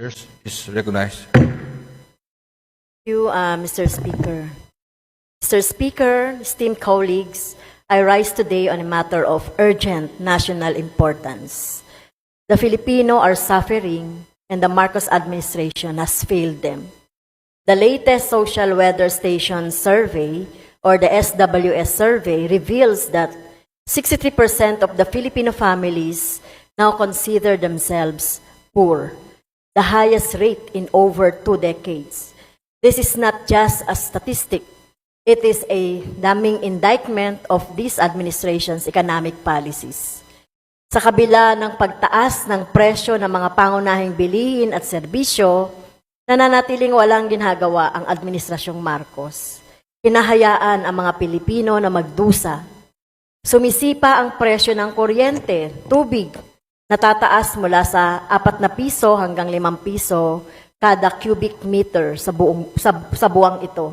Yours is recognized. you, uh, Mr. Speaker. Mr. Speaker, esteemed colleagues, I rise today on a matter of urgent national importance. The Filipino are suffering and the Marcos administration has failed them. The latest Social Weather Station survey, or the SWS survey, reveals that 63% of the Filipino families now consider themselves poor, the highest rate in over two decades. This is not just a statistic. It is a damning indictment of this administration's economic policies. Sa kabila ng pagtaas ng presyo ng mga pangunahing bilihin at serbisyo, nananatiling walang ginagawa ang Administrasyong Marcos. Hinahayaan ang mga Pilipino na magdusa. Sumisipa ang presyo ng kuryente, tubig, natataas mula sa 4 na piso hanggang 5 piso kada cubic meter sa buong sa, sa buwang ito.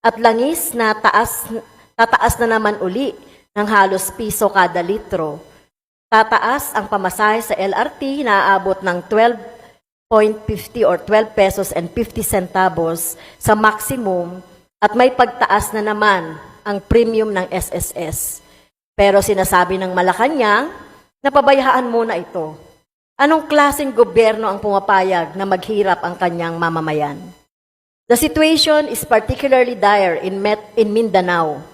At langis na taas tataas na naman uli ng halos piso kada litro. Tataas ang pamasahe sa LRT na aabot ng 12.50 or 12 pesos and 50 centavos sa maximum at may pagtaas na naman ang premium ng SSS. Pero sinasabi ng Malacanang, napabayaan muna ito. Anong klaseng gobyerno ang pumapayag na maghirap ang kanyang mamamayan? The situation is particularly dire in, Met- in Mindanao,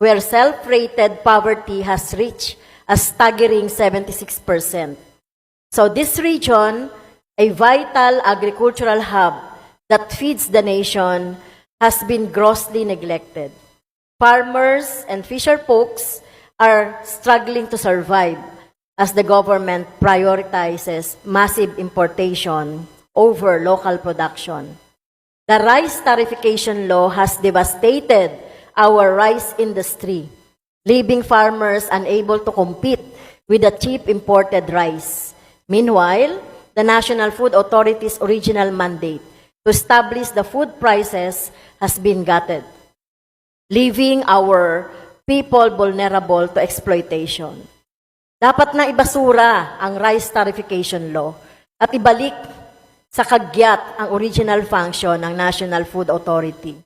where self-rated poverty has reached a staggering 76%. So this region, a vital agricultural hub that feeds the nation, has been grossly neglected. Farmers and fisher folks are struggling to survive as the government prioritizes massive importation over local production. The rice tarification law has devastated our rice industry, leaving farmers unable to compete with the cheap imported rice. Meanwhile, the National Food Authority's original mandate to establish the food prices has been gutted, leaving our people vulnerable to exploitation. Dapat na ibasura ang rice tarification law at ibalik sa kagyat ang original function ng National Food Authority.